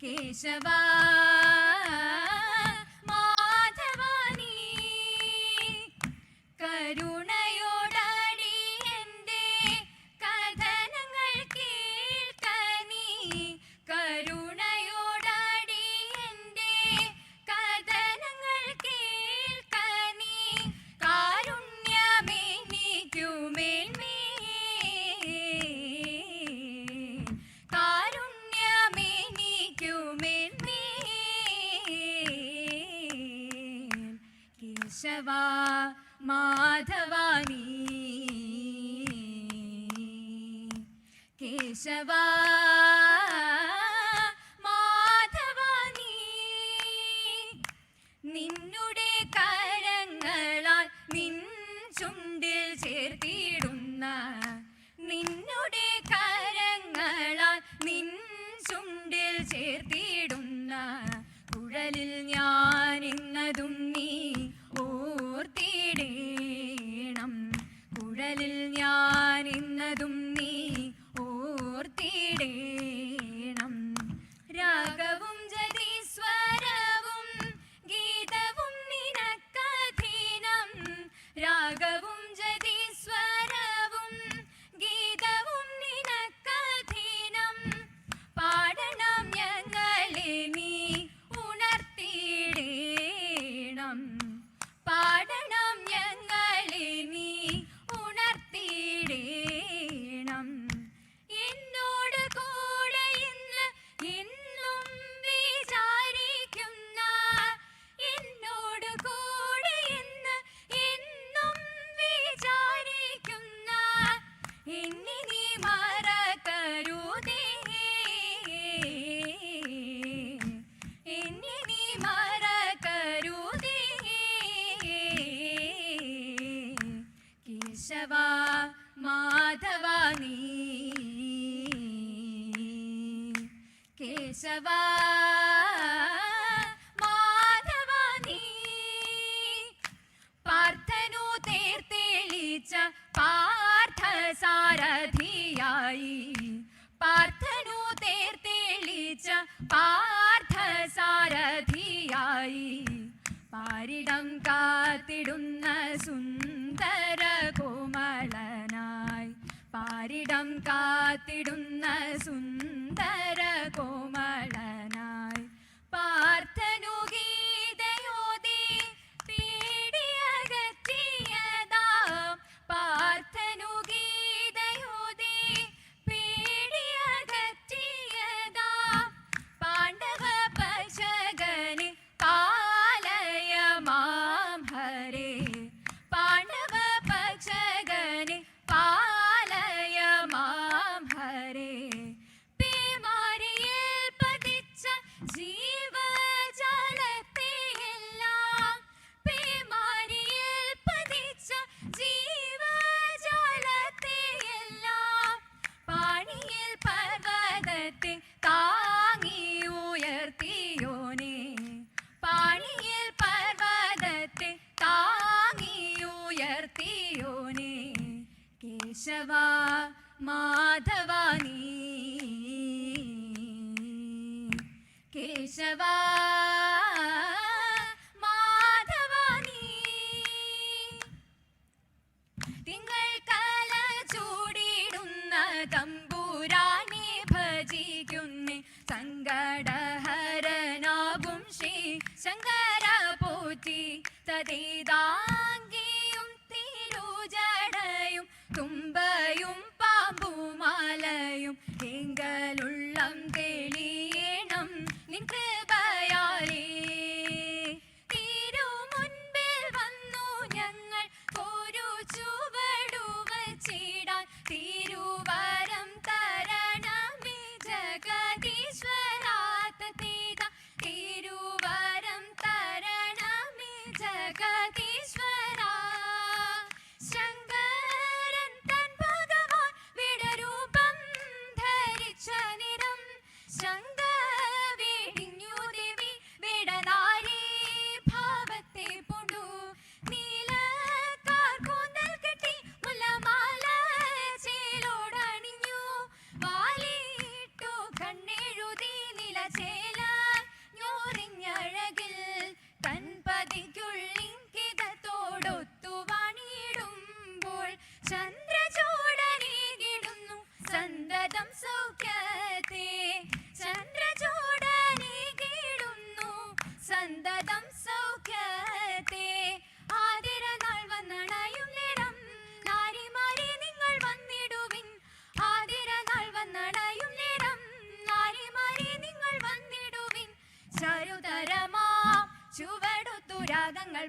केशवा മാധവ മാധവാനി കേശവ മാധവാനി നിന്നുടെ കരങ്ങളാൽ നിൻ ചുണ്ടിൽ ചേർത്തിടുന്ന നിന്നുടെ കരങ്ങളാൽ നിൻ ചുണ്ടിൽ ചേർത്തിടുന്ന കുഴലിൽ ഞാൻ പാർത്ഥ സാരഥിയായി പാരിടം കാ മാധവ മാധവ നീ. കേശവ മാധവ നീ. തിങ്കൾ കല ചൂടിടുന്ന തമ്പൂരാനെ ഭജിക്കുന്നേ. സങ്കടഹരനാകും ശ്രീ ശങ്കര പോറ്റി തതേതാ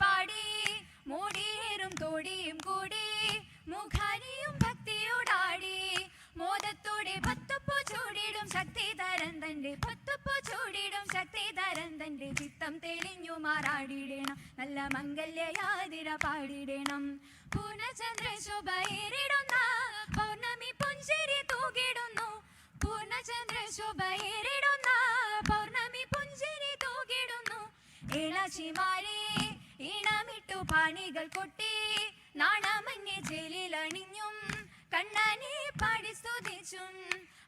പാടി മോടിയേറും തോടിയും കൂടി മുഖാനിയും ഭക്തിയോടാടി. മോദത്തോടെ പത്തുപ്പൂ ചൂടിടും ശക്തി തരം തന്റെ പത്തുപ്പൂ ചൂടിടും ശക്തി തരം തന്റെ. ചിത്തം തെളിഞ്ഞു മാറാടിയിടണം നല്ല മംഗല്യയാതിര പാടിയിടണം പൂർണചന്ദ്ര ശുഭയേറിടുന്ന പൗർണമി പുഞ്ചിരി തൂകിടുന്നു. പൂർണചന്ദ്ര ശുഭയേറിടുന്ന പൗർണമി പുഞ്ചിരി തൂകിടുന്നു. ഇളച്ചിമാരേ പാണികൾ കൊട്ടി നാണമഞ്ഞെ ജയിലിലണിഞ്ഞും കണ്ണനെ പാടി സ്തുതിച്ചും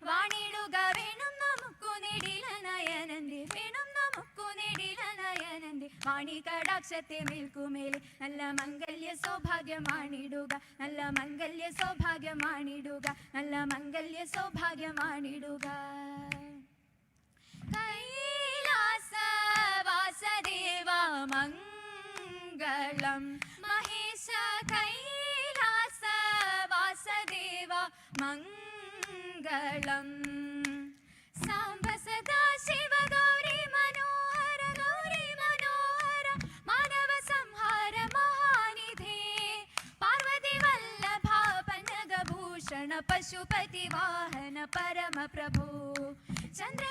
വാണിടുക വേണം നമുക്കു നേടില നയനന്റെ വേണം നമുക്കു നേടില നയനന്റെ വാണി കടാക്ഷത്തെ മേൽക്കുമേലെ നല്ല മംഗല്യ സൗഭാഗ്യമാണിടുക നല്ല മംഗല്യ സൗഭാഗ്യമാണിടുക നല്ല മംഗല്യ സൗഭാഗ്യമാണിടുക. കൈലാസ पशुपतिवाहन परमप्रभो चन्द्र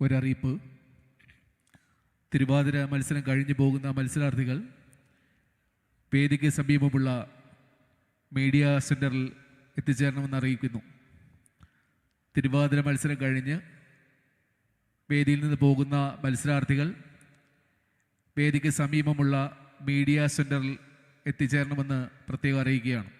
ഒരറിയിപ്പ്. തിരുവാതിര മത്സരം കഴിഞ്ഞു പോകുന്ന മത്സരാർത്ഥികൾ വേദിക്ക് സമീപമുള്ള മീഡിയ സെന്ററിൽ എത്തിച്ചേരണമെന്ന് അറിയിക്കുന്നു. തിരുവാതിര മത്സരം കഴിഞ്ഞ് വേദിയിൽ നിന്ന് പോകുന്ന മത്സരാർത്ഥികൾ വേദിക്ക് സമീപമുള്ള മീഡിയ സെന്ററിൽ എത്തിച്ചേരണമെന്ന് പ്രത്യേകം അറിയിക്കുകയാണ്.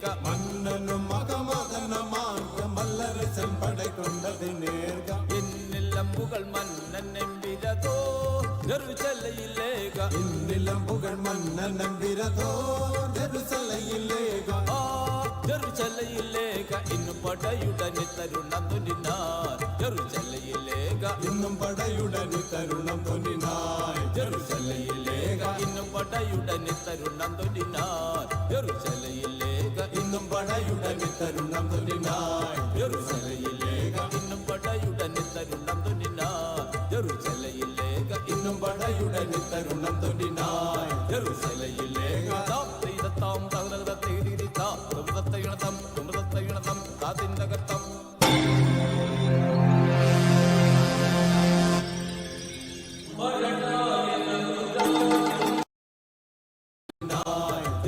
Manga. പുകൾ മന്നൻ എമ്പിരതോ ചെറുചെല്ലയില്ലേക ഇന്നിലം പുകൾ മന്നൻ നമ്പിരതോ ജെറുസലയിലേക. ആ ചെറുചെല്ലയില്ലേക ഇന്നു പടയുടനെ തരുണം തുനിനാർ ചെറുചെല്ലയില്ലേക ഇന്നും പടയുടനെ തരുണം തൊന്നിനായി ചെറുചെല്ലയില്ലേക ഇന്നും പടയുടനെ തരുണം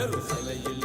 கரு சிலையில்